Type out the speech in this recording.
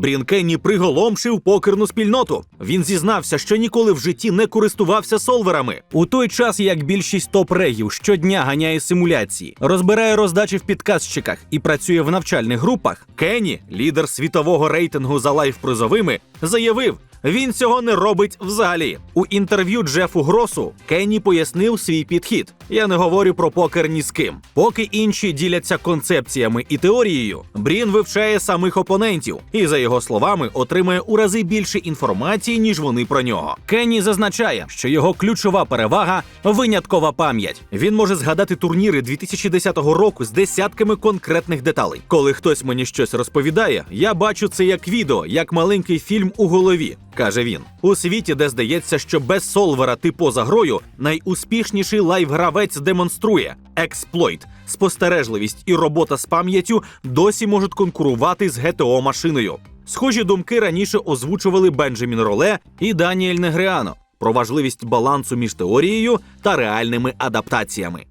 Брін Кенні приголомшив покерну спільноту. Він зізнався, що ніколи в житті не користувався солверами. У той час, як більшість топ-регів щодня ганяє симуляції, розбирає роздачі в підказчиках і працює в навчальних групах, Кенні, лідер світового рейтингу за лайф-призовими, заявив. Він цього не робить взагалі. У інтерв'ю Джефу Гросу Кенні пояснив свій підхід. Я не говорю про покер ні з ким. Поки інші діляться концепціями і теорією, Брін вивчає самих опонентів і, за його словами, отримує у рази більше інформації, ніж вони про нього. Кенні зазначає, що його ключова перевага виняткова пам'ять. Він може згадати турніри 2010 року з десятками конкретних деталей. Коли хтось мені щось розповідає, я бачу це як відео, як маленький фільм у голові. Каже він. У світі, де здається, що без солвера ти поза грою, найуспішніший лайв-гравець демонструє експлойт, спостережливість і робота з пам'яттю досі можуть конкурувати з ГТО машиною. Схожі думки раніше озвучували Бенджамін Роле і Даніель Негреано про важливість балансу між теорією та реальними адаптаціями.